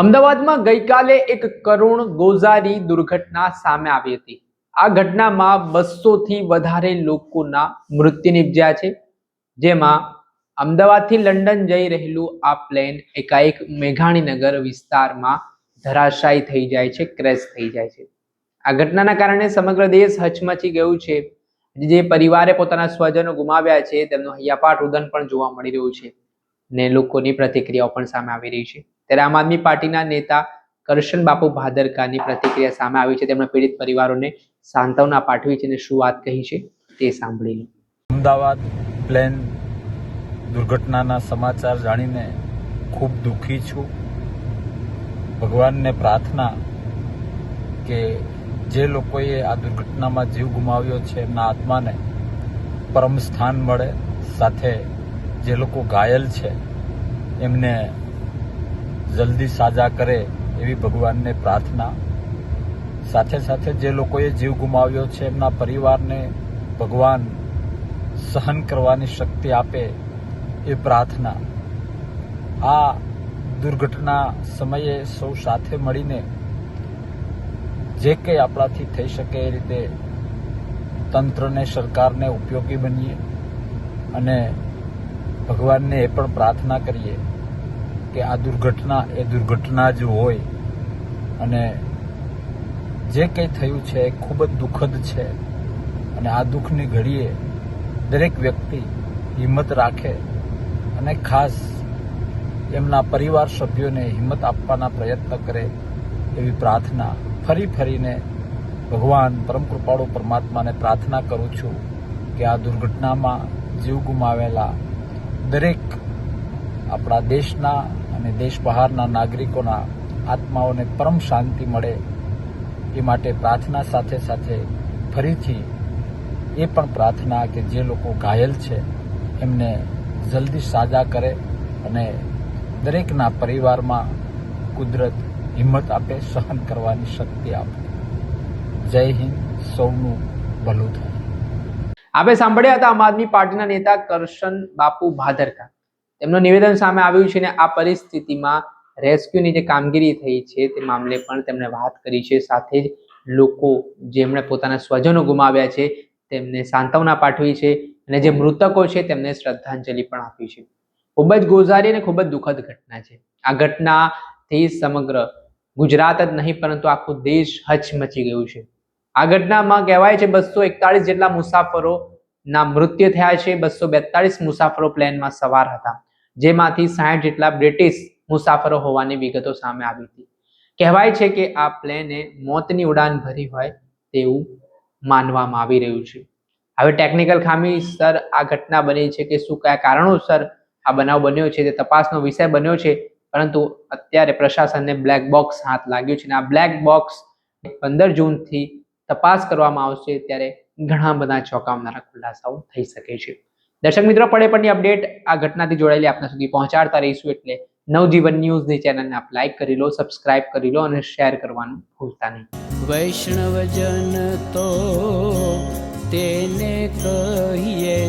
અમદાવાદમાં ગઈકાલે એક કરુણ ગોઝારી દુર્ઘટના સામે આવી હતી. આ ઘટનામાં બસો થી વધારે લોકોના મૃત્યુ નિપજ્યા છે, જેમાં અમદાવાદથી લંડન જઈ રહેલું આ પ્લેન એકાએક મેઘાણીનગર વિસ્તારમાં ધરાશાયી થઈ જાય છે, ક્રેશ થઈ જાય છે. આ ઘટનાના કારણે સમગ્ર દેશ હચમચી ગયું છે. જે પરિવારે પોતાના સ્વજનો ગુમાવ્યા છે, તેમનું હૈયાપાટ રુદન પણ જોવા મળી રહ્યું છે. ને લોકોની પ્રતિક્રિયાઓ પણ સામે આવી રહી છે. ત્યારે આમ આદમી પાર્ટીના નેતા કરશન બાપુ ભાદરકાની પ્રતિક્રિયા સામે આવી છે. તેમણે પીડિત પરિવારોને સાંત્વના પાઠવી છે અને શું વાત કહી છે તે સાંભળી અમદાવાદ પ્લેન દુર્ઘટનાના સમાચાર જાણીને ખૂબ દુઃખી છું. ભગવાનને પ્રાર્થના કે જે લોકોએ આ દુર્ઘટનામાં જીવ ગુમાવ્યો છે એમના આત્માને પરમ સ્થાન મળે, સાથે જે લોકો ઘાયલ છે, એમને જલ્દી સાજા કરે એવી ભગવાનને પ્રાર્થના. સાથે સાથે જે લોકોએ જીવ ગુમાવ્યો છે, એમના પરિવારને ભગવાન સહન કરવાની શક્તિ આપે એ પ્રાર્થના. આ દુર્ઘટના સમયે સૌ સાથે મળીને જે કંઈ આપણાથી થઈ શકે એ રીતે તંત્રને, સરકારને ઉપયોગી બનીએ અને ભગવાનને એ પણ પ્રાર્થના કરીએ કે આ દુર્ઘટના એ દુર્ઘટના જ હોય અને જે કંઈ થયું છે એ ખૂબ જ દુઃખદ છે અને આ દુઃખની ઘડીએ દરેક વ્યક્તિ હિંમત રાખે અને ખાસ એમના પરિવાર સભ્યોને હિંમત આપવાના પ્રયત્ન કરે એવી પ્રાર્થના ફરી ફરીને ભગવાન પરમ કૃપાળુ પરમાત્માને પ્રાર્થના કરું છું કે આ દુર્ઘટનામાં જીવ ગુમાવેલા દરેક આપણા દેશના અને દેશ બહારના નાગરિકોના આત્માઓને પરમ શાંતિ મળે એ માટે પ્રાર્થના સાથે સાથે ફરીથી એ પણ પ્રાર્થના કે જે લોકો ઘાયલ છે, એમને જલ્દી સાજા કરે અને દરેકના પરિવારમાં કુદરત હિંમત આપે, સહન કરવાની શક્તિ આપે. જય હિન્દ, સૌનું ભલું થાય. આપણે સાંભળ્યા હતા આમ આદમી પાર્ટીના નેતા કરશન બાપુ ભાદરકા. તેમનું નિવેદન સામે આવ્યું છે ને આ પરિસ્થિતિમાં રેસ્ક્યુની જે કામગીરી થઈ છે તે મામલે પણ તેમણે વાત કરી છે. સાથે જ લોકો જેમણે પોતાના સ્વજનો ગુમાવ્યા છે તેમને સાંત્વના પાઠવી છે અને જે મૃતકો છે તેમને શ્રદ્ધાંજલિ પણ આપી છે. ખૂબ જ ગોઝારી અને ખૂબ જ દુઃખદ ઘટના છે. આ ઘટનાથી સમગ્ર ગુજરાત જ નહીં, પરંતુ આખું દેશ હચમચી ગયું છે. આ ઘટનામાં કહેવાય છે બસો એકતાળીસ જેટલા મુસાફરો ના મૃત્યુ થયા છે. બસો બેતાળીસ મુસાફરો પ્લેનમાં સવાર હતા, જેમાંથી સાઠ જેટલા બ્રિટિશ મુસાફરો હોવાની વિગતો સામે આવી હતી. કહેવાય છે કે આ પ્લેને મોતની ઉડાન ભરી હોય તેવું માનવામાં આવી રહ્યું છે. હવે ટેકનિકલ ખામી, સર, આ ઘટના બની છે કે શું કયા કારણોસર આ બનાવ બન્યો છે તે તપાસનો વિષય બન્યો છે, પરંતુ અત્યારે પ્રશાસનને બ્લેક બોક્સ હાથ લાગ્યું છે. અને આ બ્લેક બોક્સ પંદર જૂનથી તપાસ કરવામાં આવશે ત્યારે ઘણા બધા ચોંકાવનારા ખુલાસાઓ થઈ શકે છે. દર્શક મિત્રો, પડે પડની અપડેટ આ ઘટનાથી જોડાયેલી આપના સુધી પહોંચાડતા રહીશું એટલે નવજીવન ન્યૂઝની ચેનલને આપ લાઈક કરી લો, સબસ્ક્રાઇબ કરી લો અને શેર કરવાનું ભૂલતા નહીં. વૈષ્ણવજન તો તેને કહીએ